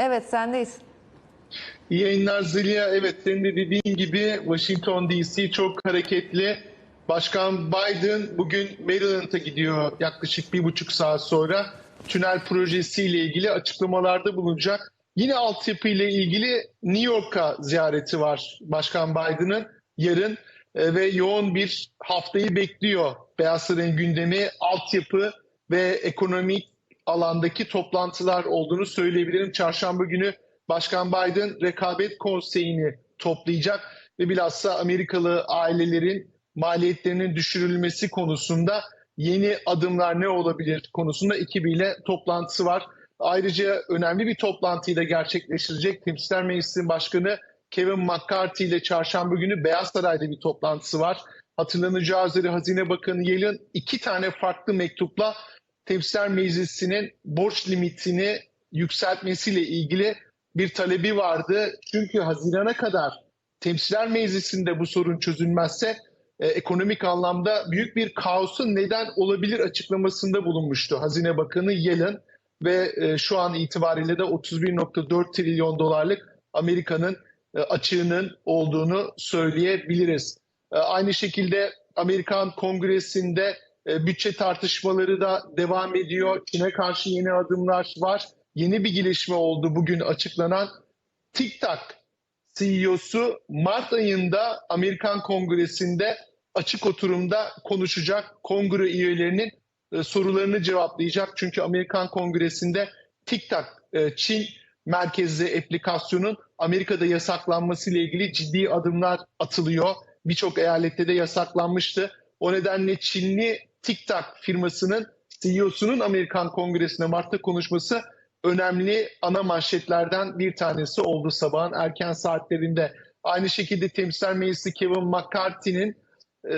Evet sendeyiz. İyi yayınlar Zeliha. Evet senin de dediğin gibi Washington DC çok hareketli. Başkan Biden bugün Maryland'a gidiyor yaklaşık bir buçuk saat sonra. Tünel projesiyle ilgili açıklamalarda bulunacak. Yine altyapı ile ilgili New York'a ziyareti var Başkan Biden'ın yarın E, ve yoğun bir haftayı bekliyor. Beyaz Saray'ın gündemi altyapı ve ekonomik alandaki toplantılar olduğunu söyleyebilirim. Çarşamba günü Başkan Biden rekabet konseyini toplayacak ve bilhassa Amerikalı ailelerin maliyetlerinin düşürülmesi konusunda yeni adımlar ne olabilir konusunda ekibiyle toplantısı var. Ayrıca önemli bir toplantıyı da gerçekleştirecek. Temsilciler Meclisi Başkanı Kevin McCarthy ile çarşamba günü Beyaz Saray'da bir toplantısı var. Hatırlanacağı üzere Hazine Bakanı Yellen iki tane farklı mektupla Temsilciler Meclisi'nin borç limitini yükseltmesiyle ilgili bir talebi vardı. Çünkü Haziran'a kadar Temsilciler Meclisi'nde bu sorun çözülmezse e, ekonomik anlamda büyük bir kaosun neden olabilir açıklamasında bulunmuştu Hazine Bakanı Yellen ve e, şu an itibariyle de 31.4 trilyon dolarlık Amerika'nın e, açığının olduğunu söyleyebiliriz. E, aynı şekilde Amerikan Kongresi'nde e, bütçe tartışmaları da devam ediyor. Çin'e karşı yeni adımlar var. Yeni bir gelişme oldu bugün açıklanan. TikTok CEO'su Mart ayında Amerikan Kongresi'nde açık oturumda konuşacak. Kongre üyelerinin e, sorularını cevaplayacak. Çünkü Amerikan Kongresi'nde TikTok e, Çin merkezli aplikasyonun Amerika'da yasaklanması ile ilgili ciddi adımlar atılıyor. Birçok eyalette de yasaklanmıştı. O nedenle Çinli TikTok firmasının CEO'sunun Amerikan Kongresi'nde Mart'ta konuşması önemli ana manşetlerden bir tanesi oldu sabahın erken saatlerinde. Aynı şekilde Temsilciler Meclisi Kevin McCarthy'nin e,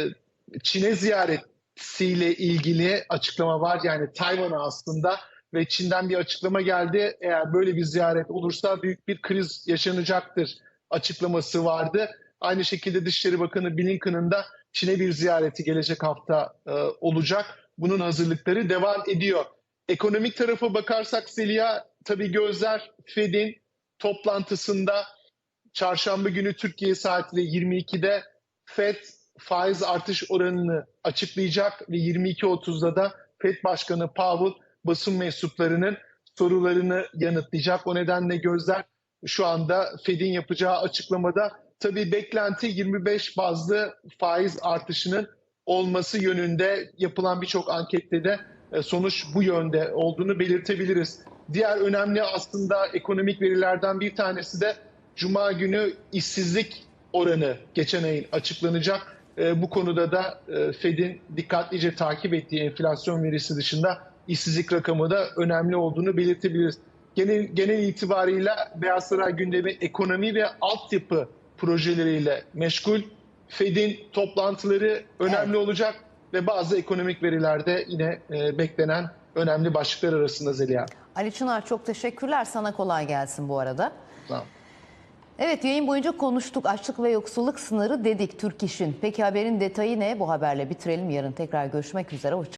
Çin'e ziyaretiyle ilgili açıklama var. Yani Tayvan'a aslında ve Çin'den bir açıklama geldi. Eğer böyle bir ziyaret olursa büyük bir kriz yaşanacaktır açıklaması vardı. Aynı şekilde Dışişleri Bakanı Blinken'ın da Çin'e bir ziyareti gelecek hafta e, olacak. Bunun hazırlıkları devam ediyor. Ekonomik tarafa bakarsak Zeliha tabii gözler Fed'in toplantısında çarşamba günü Türkiye saatiyle 22'de Fed faiz artış oranını açıklayacak ve 22.30'da da Fed Başkanı Powell basın mensuplarının sorularını yanıtlayacak. O nedenle gözler şu anda Fed'in yapacağı açıklamada tabii beklenti 25 bazlı faiz artışının olması yönünde yapılan birçok ankette de e, sonuç bu yönde olduğunu belirtebiliriz. Diğer önemli aslında ekonomik verilerden bir tanesi de Cuma günü işsizlik oranı geçen ayın açıklanacak. E, Bu konuda da e, Fed'in dikkatlice takip ettiği enflasyon verisi dışında işsizlik rakamı da önemli olduğunu belirtebiliriz. Genel, genel itibarıyla Beyaz Saray gündemi ekonomi ve altyapı projeleriyle meşgul. Fed'in toplantıları önemli olacak ve bazı ekonomik verilerde yine e, beklenen önemli başlıklar arasında Zeliha. Ali Çınar çok teşekkürler. Sana kolay gelsin bu arada. Tamam. Evet yayın boyunca konuştuk. Açlık ve yoksulluk sınırı dedik Türk İş'in. Peki haberin detayı ne? Bu haberle bitirelim. Yarın tekrar görüşmek üzere. Hoşça